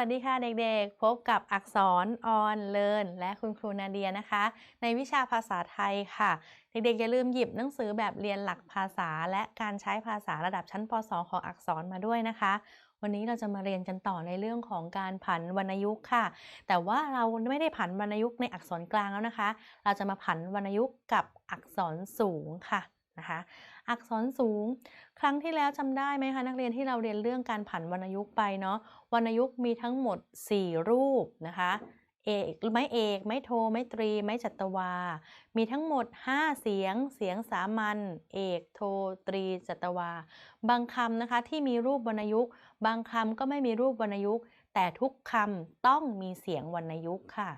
สวัสดีค่ะเด็กๆ พบกับอักษรออนเลินและคุณครูนาเดียนะคะ ในวิชาภาษาไทยค่ะ เด็กๆ อย่าลืมหยิบหนังสือแบบเรียนหลักภาษา และการใช้ภาษาระดับชั้นป .2 ของอักษรมาด้วยนะคะ วันนี้เราจะมาเรียนกันต่อในเรื่องของการผันวรรณยุกต์ค่ะ แต่ว่าเราไม่ได้ผันวรรณยุกต์ในอักษรกลางแล้วนะคะ เราจะมาผันวรรณยุกต์กับอักษรสูงค่ะนะคะ อักษรสูง ครั้งที่แล้วจำได้ไหมคะนักเรียนที่เราเรียนเรื่องการผันวรรณยุกต์ไปเนาะวรรณยุกต์มีทั้งหมด 4 รูปนะคะเอกไม้เอกไม้โทไม้ตรีไม้จัตวา มีทั้งหมด 5 เสียง เสียงสามัญเอกโทตรีจัตวา บางคำนะคะที่มีรูปวรรณยุกต์ บางคำก็ไม่มีรูปวรรณยุกต์ แต่ทุกคำต้องมีเสียงวรรณยุกต์ค่ะ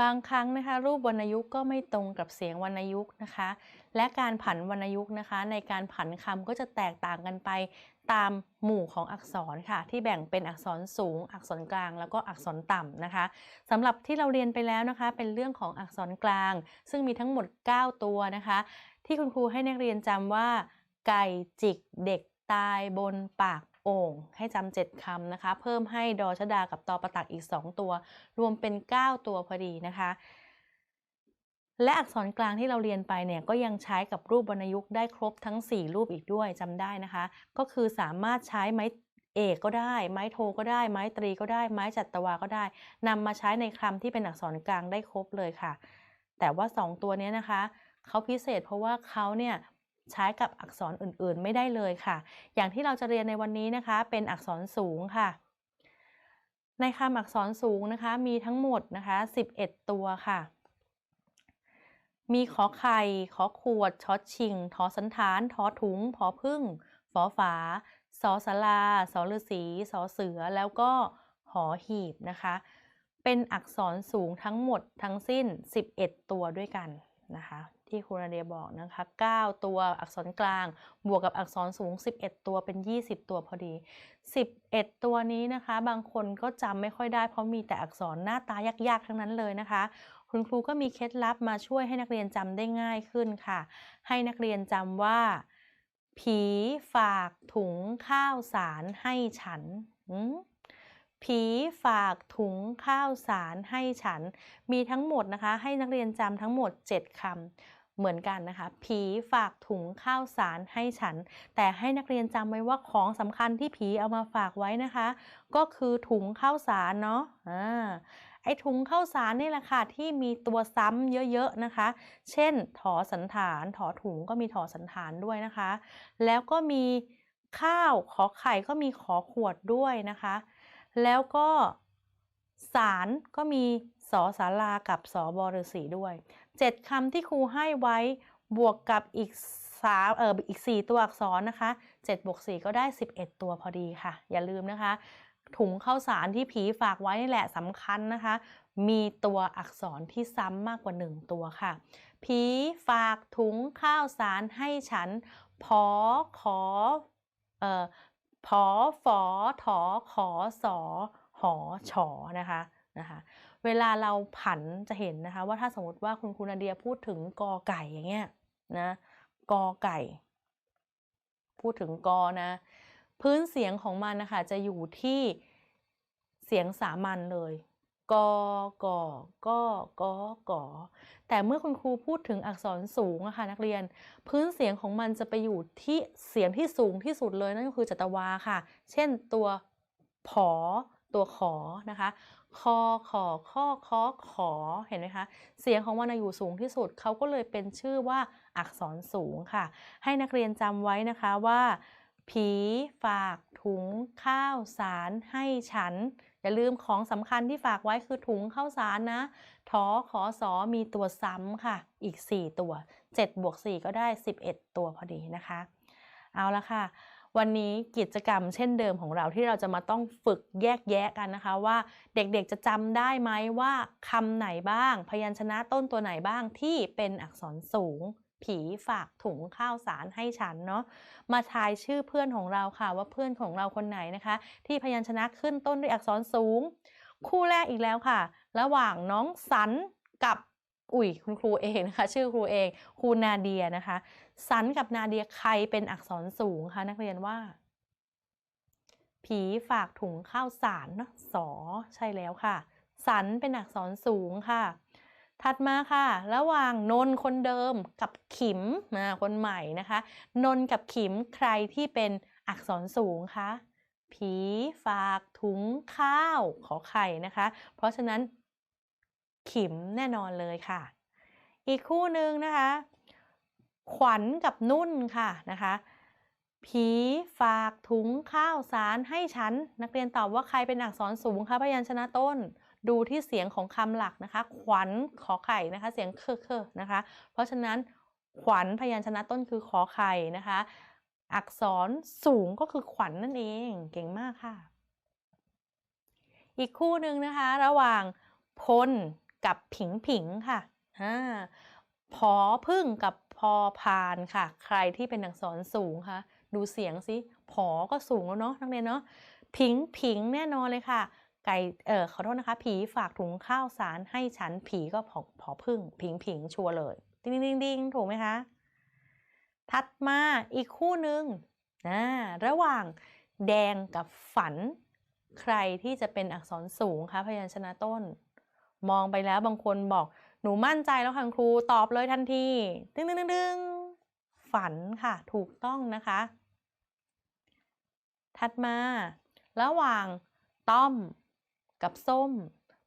บางครั้งนะคะ รูปวรรณยุกต์ก็ไม่ตรงกับเสียงวรรณยุกต์นะคะ และการผันวรรณยุกต์นะคะ ในการผันคำก็จะแตกต่างกันไปตามหมู่ของอักษรค่ะ ที่แบ่งเป็นอักษรสูง อักษรกลาง แล้วก็อักษรต่ำนะคะสำหรับที่เราเรียนไปแล้วนะคะ เป็นเรื่องของอักษรกลาง ซึ่งมีทั้งหมด 9 ตัวนะคะ ที่คุณครูให้นักเรียนจำว่า ไก่จิกเด็กตายบนปาก โอ่งให้จำ7คำนะคะ เพิ่มให้ดอชดากับตอประตักอีก 2 ตัว รวมเป็น 9 ตัวพอดีนะคะ และอักษรกลางที่เราเรียนไปเนี่ยก็ยังใช้กับรูปวรรณยุกต์ได้ครบทั้ง 4 รูปอีกด้วยจำได้นะคะ ก็คือสามารถใช้ไม้เอกก็ได้ ไม้โทก็ได้ ไม้ตรีก็ได้ ไม้จัตวาก็ได้นำมาใช้ในคำที่เป็นอักษรกลางได้ครบเลยค่ะ แต่ว่า 2 ตัวนี้นะคะเขาพิเศษเพราะว่าเขาเนี่ย ใช้กับอักษรอื่นๆ ไม่ได้เลยค่ะ อย่างที่เราจะเรียนในวันนี้นะคะ เป็นอักษรสูงค่ะ ในคำอักษรสูงนะคะ มีทั้งหมดนะคะ11 ตัวค่ะ มีขอไข่ ขอขวด ชอชิง ทอสันฐาน ทอถุง พอพึ่ง ฝอฝาสอสลาสอฤษีสอเสือ แล้วก็หอหีบนะคะ เป็นอักษรสูงทั้งหมดทั้งสิ้น 11 ตัวด้วยกันนะคะ ที่ครูนาเดียบอกนะคะ 9 ตัวอักษรกลาง บวกกับอักษรสูง 11 ตัวเป็น 20 ตัวพอดี 11 ตัวนี้นะคะ บางคนก็จำไม่ค่อยได้ เพราะมีแต่อักษรหน้าตายากๆ ทั้งนั้นเลยนะคะ คุณครูก็มีเคล็ดลับมาช่วยให้นักเรียนจำได้ง่ายขึ้นค่ะ ให้นักเรียนจำว่า ผีฝากถุงข้าวสารให้ฉัน ผีฝากถุงข้าวสารให้ฉัน มีทั้งหมดนะคะ ให้นักเรียนจำทั้งหมด 7คำเหมือนกันนะคะ ผีฝากถุงข้าวสารให้ฉัน แต่ให้นักเรียนจำไว้ว่าของสำคัญที่ผีเอามาฝากไว้นะคะ ก็คือถุงข้าวสารเนาะอ่าไอถุงข้าวสารนี่แหละค่ะที่มีตัวซ้ำเยอะๆนะคะ เช่น ถอสันฐาน ถอถุงก็มีถอสันฐานด้วยนะคะ แล้วก็มีข้าวขอไข่ก็มีขอขวดด้วยนะคะ แล้วก็สารก็มีสอสารากับสอบอฤษีด้วย 7คำที่ครูให้ไว้บวกกับอีกสามเอออีก 4 ตัวอักษรนะคะ7บวก4ก็ได้ 11 ตัวพอดีค่ะ อย่าลืมนะคะ ถุงข้าวสารที่ผีฝากไว้นี่แหละสำคัญนะคะ มีตัวอักษรที่ซ้ำมากกว่า 1 ตัวค่ะ ผีฝากถุงข้าวสารให้ฉัน พอขอเอ่อ พอฝอถอขอสอหอฉอนะคะนะคะเวลาเราผันจะเห็นนะคะว่าถ้าสมมติว่าคุณครูนาเดียพูดถึงกอไก่อย่างเงี้ยนะกอไก่ พูดถึงกอนะ พื้นเสียงของมันนะคะจะอยู่ที่เสียงสามัญเลย กอกอกอกอกอแต่เมื่อคุณครูพูดถึงอักษรสูงอะค่ะนักเรียน พื้นเสียงของมันจะไปอยู่ที่เสียงที่สูงที่สุดเลยนั่นก็คือจัตวาค่ะ เช่นตัวผอตัวขอนะคะคอขอข้อคอขอเห็นไหมคะ เสียงของมันอยู่สูงที่สุดเขาก็เลยเป็นชื่อว่าอักษรสูงค่ะ ให้นักเรียนจำไว้นะคะว่า ผีฝากถุงข้าวสารให้ฉัน อย่าลืมของสำคัญที่ฝากไว้คือถุงข้าวสารนะทอขอสอมีตัวซ้ำค่ะ อีก 4 ตัว 7 บวก 4 ก็ได้ 11 ตัวพอดีนะคะ เอาละค่ะ วันนี้กิจกรรมเช่นเดิมของเราที่เราจะมาต้องฝึกแยกแยะกันนะคะ ว่าเด็กๆจะจำได้ไหมว่าคำไหนบ้าง พยัญชนะต้นตัวไหนบ้างที่เป็นอักษรสูง ผีฝากถุงข้าวสารให้ฉันเนาะมาทายชื่อเพื่อนของเราค่ะ ว่าเพื่อนของเราคนไหนนะคะ ที่พยัญชนะขึ้นต้นด้วยอักษรสูง คู่แรกอีกแล้วค่ะ ระหว่างน้องสันกับอุ้ยคุณครูเองนะคะชื่อครูเองครูนาเดียนะคะสันกับนาเดียใครเป็นอักษรสูงคะนักเรียนว่า ผีฝากถุงข้าวสารเนอะสอใช่แล้วค่ะ สันเป็นอักษรสูงค่ะ ถัดมาค่ะ ระหว่างนนท์คนเดิมกับขิมมาคนใหม่นะคะ นนท์กับขิมใครที่เป็นอักษรสูงคะผีฝากถุงข้าวขอไข่นะคะ เพราะฉะนั้นขิมแน่นอนเลยค่ะ อีกคู่หนึ่งนะคะ ขวัญกับนุ่นค่ะนะคะผีฝากถุงข้าวสารให้ฉัน นักเรียนตอบว่าใครเป็นอักษรสูงคะพยัญชนะต้น ดูที่เสียงของคำหลักนะคะ ขวัญขอไข่นะคะ เสียงเคอเคอนะคะ เพราะฉะนั้นขวัญพยัญชนะต้นคือขอไข่นะคะ อักษรสูงก็คือขวัญนนั่นเองเก่งมากค่ะ อีกคู่หนึ่งนะคะ ระหว่างพลกับผิงผิงค่ะอ่าพอพึ่งกับพอพานค่ะ ใครที่เป็นอักษรสูงคะดูเสียงสิ ผอก็สูงแล้วเนาะนักเรียนเนาะผิงผิงแน่นอนเลยค่ะ ไก่เออขอโทษนะคะ ผีฝากถุงข้าวสารให้ฉันผีก็ผอผอพึ่ง ผิงผิงชัวเลยดิงดิงดิงถูกไหมคะ ถัดมาอีกคู่หนึ่งนะระหว่างแดงกับฝัน ใครที่จะเป็นอักษรสูงคะพยัญชนะต้น มองไปแล้วบางคนบอกหนูมั่นใจแล้วค่ะครูตอบเลยทันทีดึงดึงดึงดึงฝันค่ะถูกต้องนะคะ ถัดมา ระหว่างต้อม กับส้ม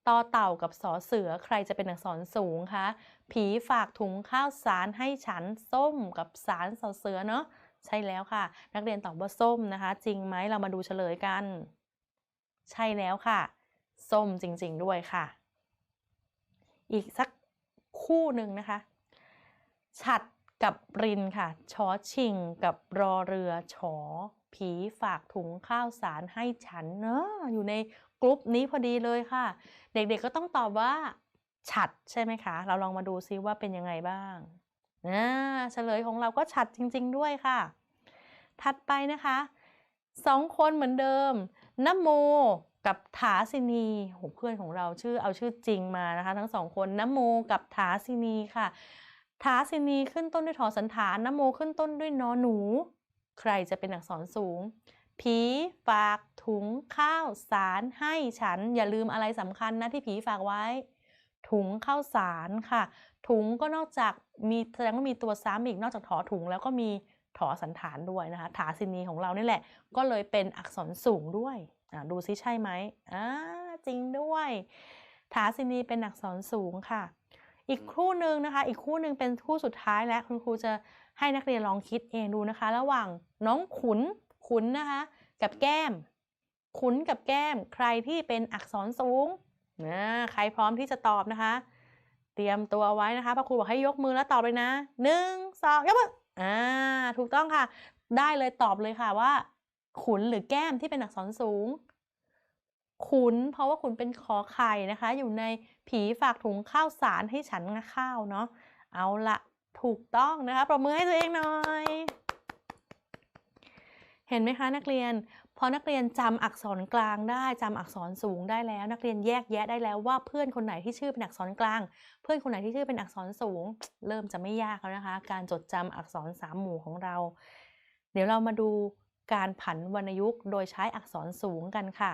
ต่อเต่ากับสอเสือใครจะเป็นอักษรสูงคะผีฝากถุงข้าวสารให้ฉันส้มกับสารสอเสือเนาะใช่แล้วค่ะ นักเรียนตอบว่าส้มนะคะ จริงไหมเรามาดูเฉลยกัน ใช่แล้วค่ะ ส้มจริง ๆ ด้วยค่ะ อีกสักคู่หนึ่งนะคะ ฉัดกับรินค่ะชอชิงกับรอเรือชอผีฝากถุงข้าวสารให้ฉันเนอะอยู่ใน กลุ่มนี้พอดีเลยค่ะ เด็กๆก็ต้องตอบว่า ฉัดใช่ไหมคะ เราลองมาดูซิว่าเป็นยังไงบ้างนะเฉลยของเราก็ฉัดจริง ๆ ด้วยค่ะ ถัดไปนะคะสองคนเหมือนเดิมนโมกับถาสินีโหเพื่อนของเราชื่อเอาชื่อจริงมานะคะ ทั้งสองคนนโมกับถาสินีค่ะถาสินีขึ้นต้นด้วยถอสันฐานนโมขึ้นต้นด้วยนอหนู ใครจะเป็นอักษรสูง ผีฝากถุงข้าวสารให้ฉัน อย่าลืมอะไรสำคัญนะที่ผีฝากไว้ ถุงข้าวสารค่ะ ถุงก็นอกจากมีแสดงว่ามีตัวซ้ำอีกนอกจากถอถุงแล้วก็มีถอสันฐานด้วยนะคะถาสินีของเรานี่แหละ ก็เลยเป็นอักษรสูงด้วยดูซิใช่ไหมอ่าจริงด้วยถาสินีเป็นอักษรสูงค่ะ อีกคู่หนึ่งนะคะ อีกคู่หนึ่งเป็นคู่สุดท้ายแล้วคุณครูจะให้นักเรียนลองคิดเองดูนะคะ ระหว่างน้องขุน ขุนนะคะ กับแก้ม ขุนกับแก้ม ใครที่เป็นอักษรสูงนะใครพร้อมที่จะตอบนะคะ เตรียมตัวไว้นะคะพระครูบอกให้ยกมือแล้วตอบเลยนะหนึ่งสองยกมืออ่าถูกต้องค่ะ ได้เลยตอบเลยค่ะว่า ขุนหรือแก้มที่เป็นอักษรสูง ขุนเพราะว่าขุนเป็นขอไข่นะคะ อยู่ในผีฝากถุงข้าวสารให้ฉันข้าวเนาะเอาละถูกต้องนะคะประมือให้ตัวเองหน่อย เห็นไหมคะนักเรียน พอนักเรียนจำอักษรกลางได้จำอักษรสูงได้แล้ว นักเรียนแยกแยะได้แล้วว่าเพื่อนคนไหนที่ชื่อเป็นอักษรกลาง เพื่อนคนไหนที่ชื่อเป็นอักษรสูง เริ่มจะไม่ยากแล้วนะคะ การจดจำอักษรสามหมู่ของเรา เดี๋ยวเรามาดูการผันวรรณยุกต์ โดยใช้อักษรสูงกันค่ะ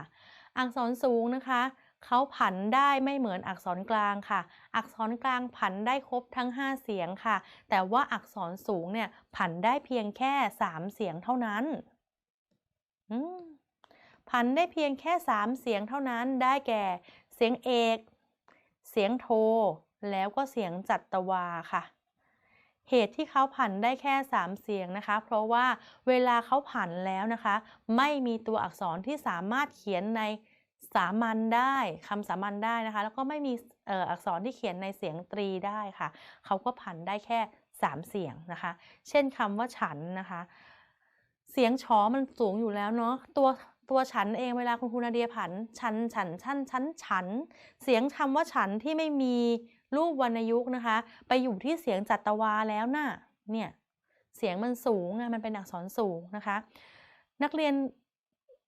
อักษรสูงนะคะเขาผันได้ไม่เหมือนอักษรกลางค่ะ อักษรกลางผันได้ครบทั้ง 5 เสียงค่ะ แต่ว่าอักษรสูงเนี่ยผันได้เพียงแค่ 3 เสียงเท่านั้น ผันได้เพียงแค่3เสียงเท่านั้นได้แก่ เสียงเอก เสียงโท แล้วก็เสียงจัตวาค่ะ เหตุที่เขาผันได้แค่3เสียงนะคะ เพราะว่าเวลาเขาผันแล้วนะคะ ไม่มีตัวอักษรที่สามารถเขียนในสามัญได้คำสามัญได้นะคะ แล้วก็ไม่มีอักษรที่เขียนในเสียงตรีได้ค่ะ เขาก็ผันได้แค่ 3 เสียงนะคะ เช่นคำว่าฉันนะคะ เสียงชอมันสูงอยู่แล้วเนาะตัวตัวฉันเองเวลาคุณครูนาเดียผัน ฉันฉันฉันฉันฉัน เสียงคำว่าฉันที่ไม่มีรูปวรรณยุกนะคะ ไปอยู่ที่เสียงจัตวาแล้วนะ่ะเนี่ยเสียงมันสูงมันเป็นอักษรสูงนะคะ นักเรียน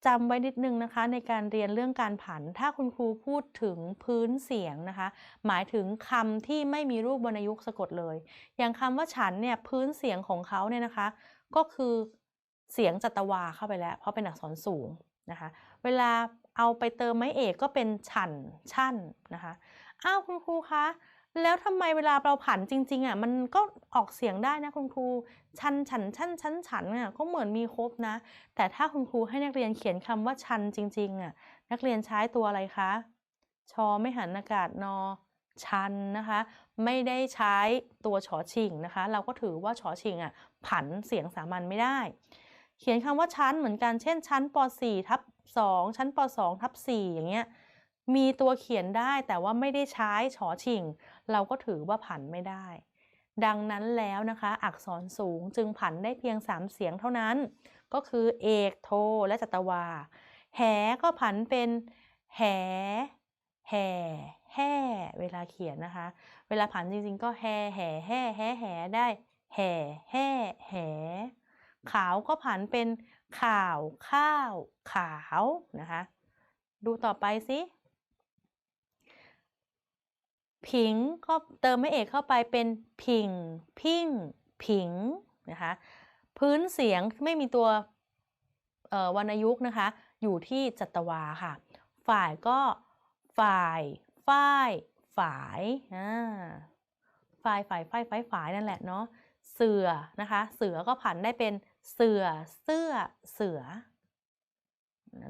จำไว้นิดนึงนะคะ ในการเรียนเรื่องการผัน ถ้าคุณครูพูดถึงพื้นเสียงนะคะ หมายถึงคำที่ไม่มีรูปวรรณยุกต์สะกดเลย อย่างคำว่าฉันเนี่ยพื้นเสียงของเขาเนี่ยนะคะ ก็คือ เสียงจัตวาเข้าไปแล้ว เพราะเป็นอักษรสูงนะคะ เวลาเอาไปเติมไม้เอกก็เป็นฉันชั่นนะคะ อ้าวคุณครูคะแล้วทำไมเวลาเราผันจริงๆอะมันก็ออกเสียงได้นะคุณครูชันฉันชั่นชั้นฉันอะก็เหมือนมีครบนะ แต่ถ้าคุณครูให้นักเรียนเขียนคำว่าชันจริงๆอะนักเรียนใช้ตัวอะไรคะชอไม่หันอากาศนอชันนะคะ ไม่ได้ใช้ตัวฉอชิงนะคะ เราก็ถือว่าฉอชิงอะผันเสียงสามัญไม่ได้ เขียนคำว่าชั้นเหมือนกัน เช่น ชั้นป .4 ทับ2ชั้นป .2 ทับ4อย่างเงี้ย มีตัวเขียนได้แต่ว่าไม่ได้ใช้ฉอชิง เราก็ถือว่าผันไม่ได้ ดังนั้นแล้วนะคะ อักษรสูงจึงผันได้เพียง 3 เสียงเท่านั้น ก็คือเอกโทและจัตวา แหก็ผันเป็นแห แห่แห่เวลาเขียนนะคะ เวลาผันจริงๆ ก็แห่แห่แห่แห่แห่ได้แห่แห่แห่ ขาวก็ผันเป็นข่าว ข้าว ขาวนะคะ ดูต่อไปสิผิงก็เติมไม่เอกเข้าไปเป็นพิง พิงผิงนะคะพื้นเสียงไม่มีตัววรรณยุกต์นะคะ อยู่ที่จัตวาค่ะ ฝ่ายก็ฝ่าย ฝ่ายฝายอ่าฝ่ายฝ่ายฝ่ายฝ่ายฝ่ายนั่นแหละเนาะเสือนะคะ เสือก็ผันได้เป็น เสือ เสื้อ เสือ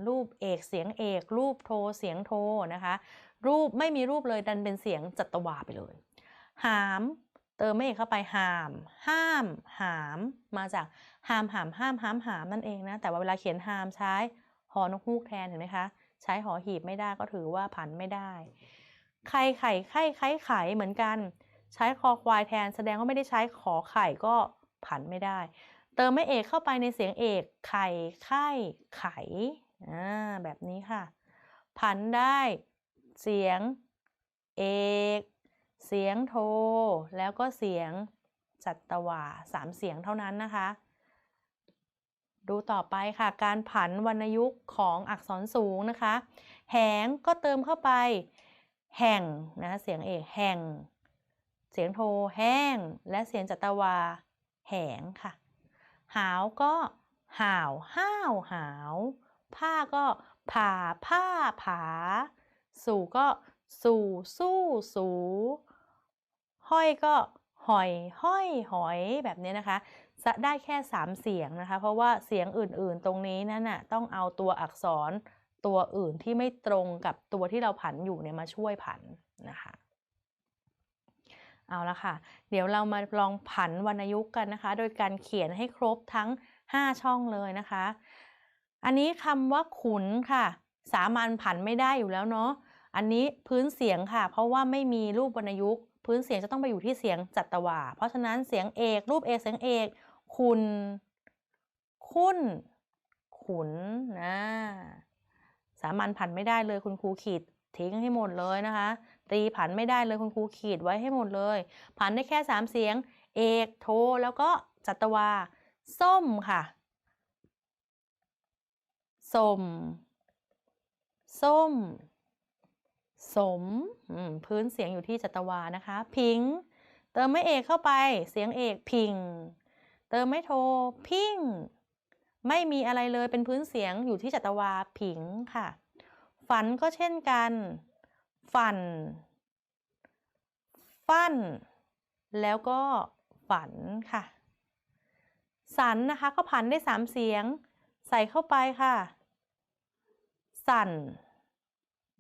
รูปเอกเสียงเอก รูปโทเสียงโทนะคะ รูปไม่มีรูปเลยดันเป็นเสียงจัตวาไปเลย หาม เติมไม่เอกเข้าไปหาม ห้าม หาม มาจากหามหามห้ามห้ามหามนั่นเองนะ แต่ว่าเวลาเขียนหามใช้หอนกฮูกแทนเห็นไหมคะ ใช้หอหีบไม่ได้ก็ถือว่าผันไม่ได้ ไข่ไข่ไข่ไข่ไข่เหมือนกัน ใช้คอควายแทนแสดงว่าไม่ได้ใช้ขอไข่ก็ผันไม่ได้ เติมไม่เอกเข้าไปในเสียงเอก ไข่ไข่ไข่แบบนี้ค่ะ ผันได้ เสียงเอก เสียงโท แล้วก็เสียงจัตวาสามเสียงเท่านั้นนะคะ ดูต่อไปค่ะ การผันวรรณยุกต์ของอักษรสูงนะคะ แหงก็เติมเข้าไป แห่งนะเสียงเอกแห่ง เสียงโทแห้ง และเสียงจัตวาแหงค่ะ หาวก็ห่าวห้าวหาว ผ้าก็ผ่าผ้าผา สู่ก็สู่สู้สูห้อยก็หอยห้อยหอยแบบนี้นะคะ จะได้แค่ 3 เสียงนะคะ เพราะว่าเสียงอื่นๆตรงนี้นั่นน่ะต้องเอาตัวอักษรตัวอื่นที่ไม่ตรงกับตัวที่เราผันอยู่เนี่ยมาช่วยผันนะคะ เอาละค่ะ เดี๋ยวเรามาลองผันวรรณยุกต์กันนะคะ โดยการเขียนให้ครบทั้ง 5 ช่องเลยนะคะ อันนี้คำว่าขุนค่ะ สามัญผันไม่ได้อยู่แล้วเนาะ อันนี้พื้นเสียงค่ะ เพราะว่าไม่มีรูปวรรณยุกต์พื้นเสียงจะต้องไปอยู่ที่เสียงจัตวา เพราะฉะนั้นเสียงเอกรูปเอกเสียงเอกคุณ คุณขุนนะ สามัญผันไม่ได้เลยคุณครูขีดทิ้งให้หมดเลยนะคะ ตีผันไม่ได้เลยคุณครูขีดไว้ให้หมดเลย ผันได้แค่สามเสียง เอกโทแล้วก็จัตวา ส้มค่ะ ส้ม ส้ม สม พื้นเสียงอยู่ที่จัตวานะคะ พิง เติมไม่เอกเข้าไป เสียงเอกพิง เติมไม่โทพิง ไม่มีอะไรเลยเป็นพื้นเสียงอยู่ที่จัตวา ผิงค่ะ ฝันก็เช่นกัน ฝัน ฟั่นแล้วก็ฝันค่ะ สันนะคะก็ผันได้สามเสียง ใส่เข้าไปค่ะ สัน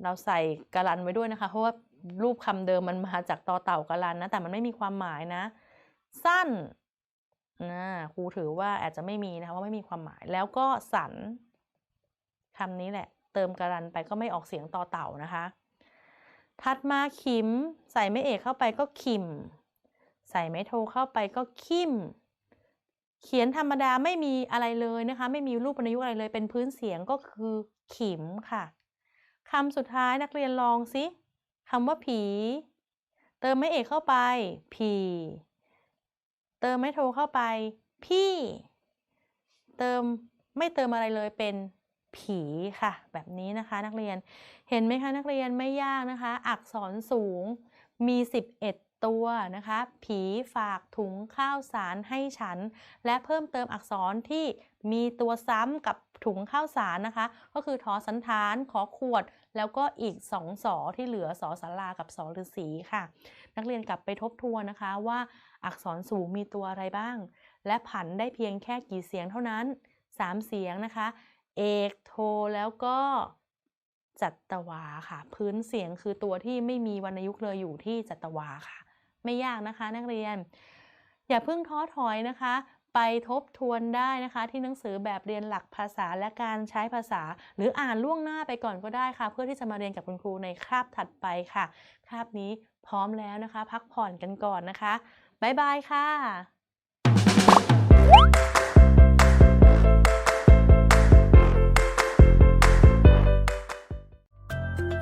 เราใส่กะลันไว้ด้วยนะคะ เพราะว่ารูปคำเดิมมันมาจากตอเต่ากะลันนะ แต่มันไม่มีความหมายนะ สั้นนะครูถือว่าอาจจะไม่มีนะคะว่าไม่มีความหมาย แล้วก็สันคำนี้แหละ เติมกะลันไปก็ไม่ออกเสียงตอเต่านะคะ ถัดมาขิม ใส่ไม่เอกเข้าไปก็ขิม ใส่ไม่โทเข้าไปก็คิม เขียนธรรมดาไม่มีอะไรเลยนะคะ ไม่มีรูปประยุกต์อะไรเลยเป็นพื้นเสียงก็คือขิมค่ะคำสุดท้ายนักเรียนลองสิคำว่าผี เติมไม่เอกเข้าไป ผี เติมไม่โทเข้าไป พี่ เติมไม่เติมอะไรเลยเป็น ผีค่ะ แบบนี้นะคะนักเรียนเห็นไหมคะนักเรียนไม่ยากนะคะ อักษรสูงมี 11 ตัวนะคะ ผีฝากถุงข้าวสารให้ฉัน และเพิ่มเติมอักษรที่มีตัวซ้ำกับถุงข้าวสารนะคะ ก็คือทอสันฐานขอขวด แล้วก็อีกสองสอที่เหลือสอสารากับสอฤาษีค่ะ นักเรียนกลับไปทบทวนนะคะว่าอักษรสูงมีตัวอะไรบ้าง และผันได้เพียงแค่กี่เสียงเท่านั้น 3 เสียงนะคะ เอกโทแล้วก็จัตวาค่ะ พื้นเสียงคือตัวที่ไม่มีวรรณยุกต์เลยอยู่ที่จัตวาค่ะ ไม่ยากนะคะนักเรียน อย่าเพิ่งท้อถอยนะคะ ไปทบทวนได้นะคะ ที่หนังสือแบบเรียนหลักภาษาและการใช้ภาษา หรืออ่านล่วงหน้าไปก่อนก็ได้ค่ะ เพื่อที่จะมาเรียนกับคุณครูในคาบถัดไปค่ะ คาบนี้พร้อมแล้วนะคะ พักผ่อนกันก่อนนะคะบ๊ายบายค่ะ